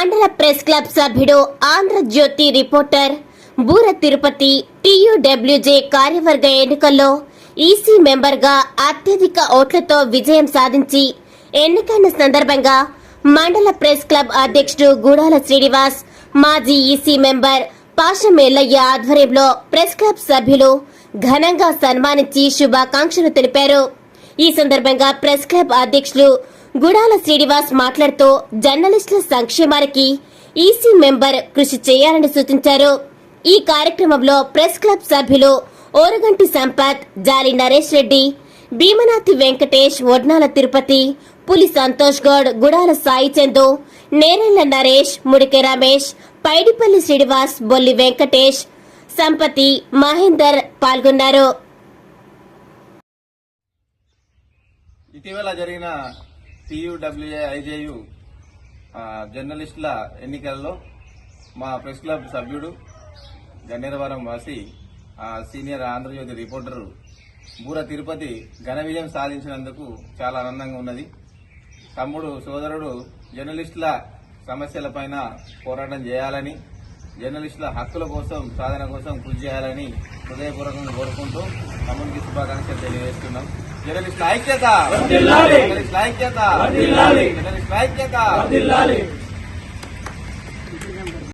Press club సభ్యుడు Andhra Jyothi reporter. బూర Tirupati TUWJ కార్యవర్గ ఎన్నికల్లో ఈసీ మెంబర్గా అత్యధిక ఓట్లతో విజయం సాధించి ఎన్నికైన సందర్భంగా మండల ప్రెస్ క్లబ్ అధ్యక్షుడు గూడాల శ్రీనివాస్ మాజీ ఈసీ మెంబర్ పాషమేల్లయ్య ఆధ్వర్యంలో ప్రెస్ క్లబ్ సభ్యులు ఘనంగా సన్మానించి శుభాకాంక్షలు తెలిపారు. ఈ సందర్భంగా ప్రెస్ క్లబ్ అధ్యక్షులు గుడాల శ్రీనివాస్ మాట్లాడుతూ జర్నలిస్టుల సంక్షేమానికి ఈసీ మెంబర్ కృషి చేయాలని సూచించారు. ఈ కార్యక్రమంలో ప్రెస్ క్లబ్ సభ్యులు ఓరగంటి సంపత్ జాలి నరేష్ రెడ్డి భీమనాథి వెంకటేష్ వడ్నాల తిరుపతి పులి సంతోష్ గౌడ్ గుడాల సాయి చందు నేరెళ్ళ నరేష్ ముడికె రమేష్ పైడిపల్లి శ్రీనివాస్ బొల్లి వెంకటేష్ సంపతి మహేందర్ పాల్గొన్నారు. ఇటీవల జరిగిన టీయూడబ్ల్యూఏ ఐజేయు జర్నలిస్టుల ఎన్నికల్లో మా ప్రెస్ క్లబ్ సభ్యుడు గన్నేరవరం వాసి సీనియర్ ఆంధ్రజ్యోతి రిపోర్టరు బూర తిరుపతి ఘన విజయం సాధించినందుకు చాలా ఆనందంగా ఉన్నది. తమ్ముడు సోదరుడు జర్నలిస్టుల సమస్యలపైన పోరాటం చేయాలని జర్నలిస్టుల హక్కుల కోసం సాధన కోసం కృషి చేయాలని హృదయపూర్వకంగా కోరుకుంటూ తమ్మునికి శుభాకాంక్షలు తెలియజేస్తున్నాం. జర్నలిస్టుల ఐక్యత జర్నలిస్టుల ఐక్యత జర్నలిస్టుల ఐక్యత